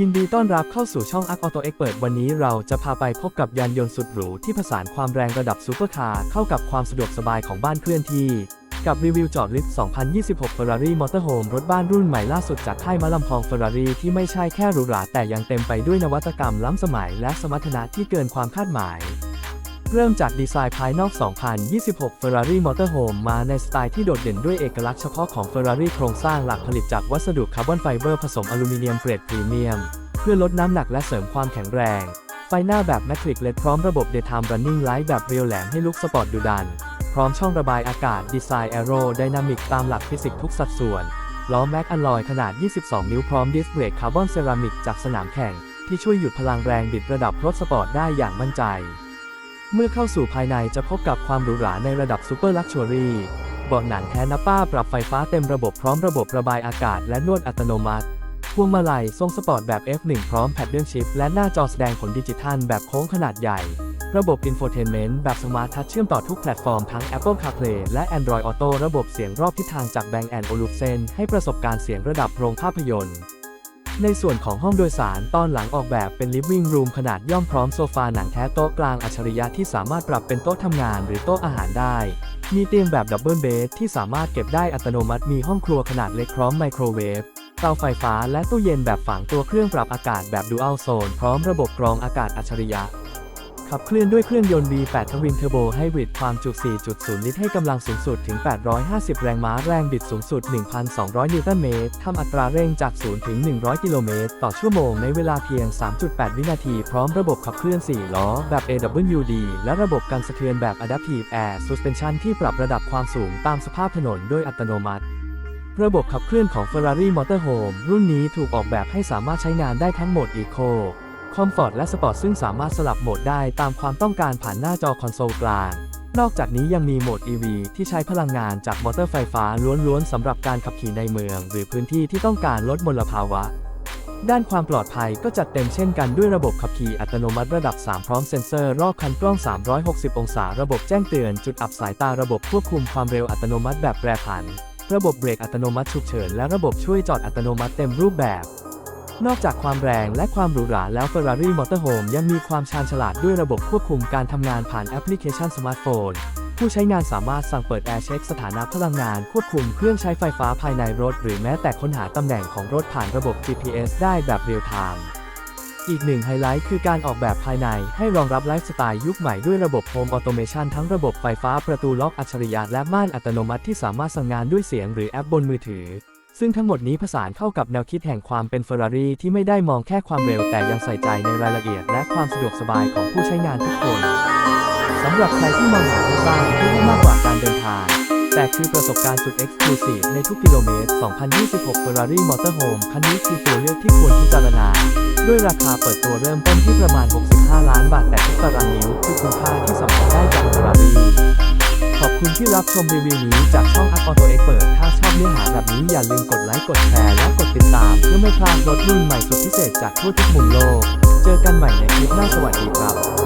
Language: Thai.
ยินดีต้อนรับเข้าสู่ช่อง Arc Auto Expert วันนี้เราจะพาไปพบกับยานยนต์สุดหรูที่ผสานความแรงระดับซูเปอร์คาร์เข้ากับความสะดวกสบายของบ้านเคลื่อนที่ กับรีวิวจอดลิฟต์ 2026 Ferrari Motorhome รถบ้านรุ่นใหม่ล่าสุดจากค่ายมะลำพอง Ferrari ที่ไม่ใช่แค่หรูหราแต่ยังเต็มไปด้วยนวัตกรรมล้ำสมัยและสมรรถนะที่เกินความคาดหมาย เริ่มจากดีไซน์ภายนอก 2026 Ferrari Motorhome มาในสไตล์ที่โดดเด่นด้วยเอกลักษณ์เฉพาะของ Ferrari โครงสร้างหลักผลิตจากวัสดุคาร์บอนไฟเบอร์ผสมอลูมิเนียมเกรดพรีเมียม เพื่อลดน้ำหนักและเสริมความแข็งแรง ไฟหน้าแบบ Matrix LED พร้อมระบบ Daytime Running Light แบบเรียวแหลมให้ลุกสปอร์ตดุดัน พร้อมช่องระบายอากาศดีไซน์ Aero Dynamic ตามหลักฟิสิกส์ทุกสัดส่วน ล้อแม็กอะลอยขนาด 22 นิ้วพร้อมดิสเบรกคาร์บอนเซรามิกจากสนามแข่งที่ช่วยหยุดพลังแรงบิดระดับรถสปอร์ตได้อย่างมั่นใจ เมื่อเข้าสู่ภายในจะพบกับความหรูหราในระดับซูเปอร์ลักชัวรี่เบาะหนังแท้นับป้าปรับไฟฟ้าเต็มระบบพร้อมระบบระบายอากาศและนวดอัตโนมัติ พวงมาลัยทรงสปอร์ตแบบ F1 พร้อมแพดเดิลชิพและหน้าจอแสดงผลดิจิทัลแบบโค้งขนาดใหญ่ ระบบ Infotainment แบบสมาร์ททัชเชื่อมต่อทุกแพลตฟอร์มทั้ง Apple CarPlay และ Android Auto ระบบเสียงรอบทิศทางจาก Bang Olufsen ให้ประสบการณ์เสียงระดับโรงภาพยนตร์ ในส่วนของห้องโดยสารตอนหลังออกแบบเป็น living room ขนาดย่อมพร้อมโซฟาหนังแท้โต๊ะกลางอัจฉริยะที่สามารถปรับเป็นโต๊ะทำงานหรือโต๊ะอาหารได้ มีเตียงแบบดับเบิลเบดที่สามารถเก็บได้อัตโนมัติมีห้องครัวขนาดเล็กพร้อมไมโครเวฟเตาไฟฟ้าและตู้เย็นแบบฝังตัวเครื่องปรับอากาศแบบ Dual Zone พร้อมระบบกรองอากาศอัจฉริยะ ขับเคลื่อนด้วยเครื่องยนต์ V8 ทวินเทอร์โบไฮบริดความจุ 4.0 ลิตรให้กำลังสูงสุดถึง 850 แรงม้าแรงบิดสูงสุด 1,200 นิวตันเมตร ทำอัตราเร่งจาก 0 ถึง 100 กิโลเมตร ต่อชั่วโมงในเวลาเพียง 3.8 วินาที พร้อมระบบขับเคลื่อน 4 ล้อ แบบ AWD และระบบกันสะเทือนแบบ Adaptive Air Suspension ที่ปรับระดับความสูงตามสภาพถนนโดยอัตโนมัติระบบขับเคลื่อนของ Ferrari Motorhome รุ่นนี้ถูกออกแบบให้สามารถใช้งานได้ทั้งโหมด Eco Comfort และ Sport ซึ่งสามารถสลับโหมดได้ตามความต้องการผ่านหน้าจอคอนโซลกลาง นอกจากนี้ยังมีโหมด EV ที่ใช้พลังงานจากมอเตอร์ไฟฟ้าล้วนๆสำหรับการขับขี่ในเมือง หรือพื้นที่ที่ต้องการลดมลภาวะ ด้านความปลอดภัยก็จัดเต็มเช่นกันด้วยระบบขับขี่อัตโนมัติระดับ 3 พร้อมเซ็นเซอร์รอบคันกล้อง 360 องศา ระบบแจ้งเตือน จุดอับสายตาระบบควบคุมความเร็วอัตโนมัติแบบแปรผัน ระบบเบรกอัตโนมัติฉุกเฉินและระบบช่วยจอดอัตโนมัติเต็มรูปแบบ นอกจากความแรงและความหรูหราแล้ว Ferrari Motorhome ยังมีความชาญฉลาดด้วยระบบควบคุมการทำงานผ่านแอปพลิเคชันสมาร์ทโฟน ผู้ใช้งานสามารถสั่งเปิดแอร์เช็คสถานะพลังงาน ควบคุมเครื่องใช้ไฟฟ้าภายในรถ หรือแม้แต่ค้นหาตำแหน่งของรถผ่านระบบ GPS ได้แบบเรียลไทม์อีกหนึ่งไฮไลท์คือการออกแบบภายในให้รองรับไลฟ์สไตล์ยุคใหม่ด้วยระบบโฮมออโตเมชันทั้งระบบไฟฟ้าประตูล็อกอัจฉริยะและม่านอัตโนมัติที่สามารถสั่งงานด้วยเสียงหรือแอปบนมือถือ ซึ่งทั้งหมดนี้ผสานเข้ากับแนวคิดแห่งความเป็น Ferrari ที่ไม่ได้มองแค่ความเร็วแต่ยังใส่ใจในรายละเอียดและความสะดวกสบายของผู้ใช้งานทุกคนสำหรับใครที่มองหารถบ้านที่ให้มากกว่าการเดินทาง แต่คือประสบการณ์สุด Exclusive ในทุกกิโลเมตร 2026 Ferrari Motorhome คันนี้คือตัวเลือกที่ควรพิจารณา ด้วยราคาเปิดตัวเริ่มต้นที่ประมาณ 65 ล้านบาทแต่ทุกตารางนิ้วคือคุณค่า ที่รับชมรีวิวนี้จากช่องอักอโตเอ็กเปิด ถ้าชอบเนื้อหาแบบนี้อย่าลืมกดไลค์ กดแชร์และกดติดตาม เพื่อไม่พลาดรถรุ่นใหม่สุดพิเศษจากทั่วทุกมุมโลก เจอกันใหม่ในคลิปหน้าสวัสดีครับ